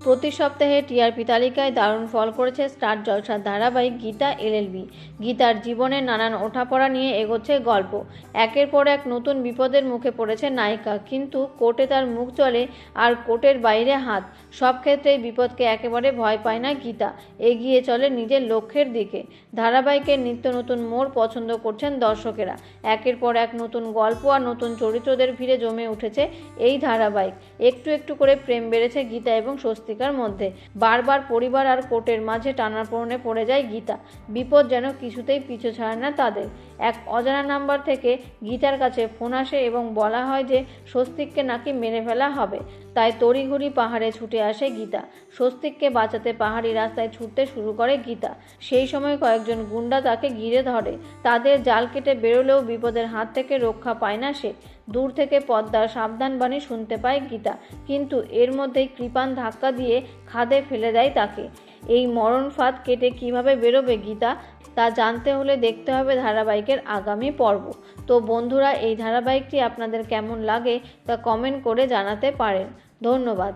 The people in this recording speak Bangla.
প্রতি সপ্তাহে টিআরপি তালিকায় দারুণ ফল করেছে স্টার জলসার ধারাবাহিক গীতা এলএলবি। গীতার জীবনের নানান ওঠাপড়া নিয়ে এগোচ্ছে গল্প। একের পর এক নতুন বিপদের মুখে পড়েছে নায়িকা। কিন্তু কোর্টে তার মুখ চলে আর কোর্টের বাইরে হাত। সব ক্ষেত্রেই বিপদকে একেবারে ভয় পায় না গীতা। এগিয়ে চলে নিজের লক্ষ্যের দিকে। ধারাবাহিকের নিত্য নতুন মোড় পছন্দ করছেন দর্শকেরা। একের পর এক নতুন গল্প আর নতুন চরিত্রদের ভিড়ে জমে উঠেছে এই ধারাবাহিক। একটু একটু করে প্রেম বেড়েছে গীতা এবং স্বস্তিকার মধ্যে। বারবার পরিবার আর কোর্টের মাঝে টানাপোড়নে পড়ে যায় গীতা। বিপদ যেন কিছুতেই পিছু ছাড়ে না তাদের। এক অজানা নাম্বার থেকে গীতার কাছে ফোন আসে এবং বলা হয় যে, স্বস্তিককে নাকি মেরে ফেলা হবে। তাই তড়িঘড়ি পাহাড়ে ছুটে আসে গীতা। স্বস্তিককে বাঁচাতে পাহাড়ি রাস্তায় ছুটতে শুরু করে গীতা। সেই সময় কয়েকজন গুন্ডা তাকে ঘিরে ধরে। তাদের জাল কেটে বেরোলেও বিপদের হাত থেকে রক্ষা পায় না সে। দূর থেকে পদ্মার সাবধান বাণী শুনতে পায় গীতা। কিন্তু এর মধ্যেই কৃপান ধাক্কা দিয়ে খাদে ফেলে দেয় তাকে। এই মরণ ফাঁদ কেটে কীভাবে বেরোবে গীতা, তা জানতে হলে দেখতে হবে ধারাবাহিকের আগামী পর্ব। তো বন্ধুরা, এই ধারাবাহিকটি আপনাদের কেমন লাগে তা কমেন্ট করে জানাতে পারেন। ধন্যবাদ।